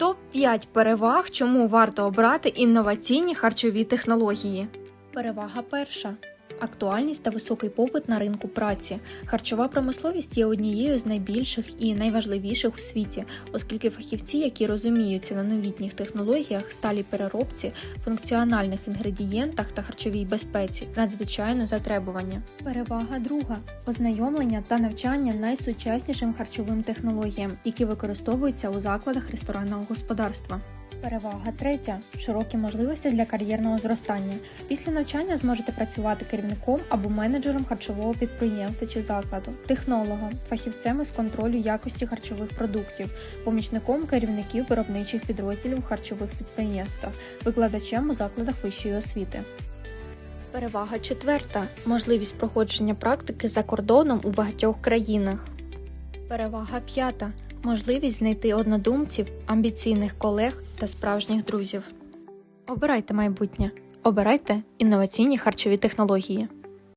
Топ-5 переваг, чому варто обрати інноваційні харчові технології. Перевага перша. Актуальність та високий попит на ринку праці. Харчова промисловість є однією з найбільших і найважливіших у світі, оскільки фахівці, які розуміються на новітніх технологіях, сталій переробці, функціональних інгредієнтах та харчовій безпеці, надзвичайно затребування. Перевага друга ознайомлення та навчання найсучаснішим харчовим технологіям, які використовуються у закладах ресторанного господарства. Перевага третя широкі можливості для кар'єрного зростання. Після навчання зможете працювати керівником або менеджером харчового підприємства чи закладу, технологом, фахівцем із контролю якості харчових продуктів, помічником керівників виробничих підрозділів у харчових підприємствах, викладачем у закладах вищої освіти. Перевага четверта можливість проходження практики за кордоном у багатьох країнах. Перевага п'ята можливість знайти однодумців, амбіційних колег та справжніх друзів. Обирайте майбутнє. Обирайте інноваційні харчові технології.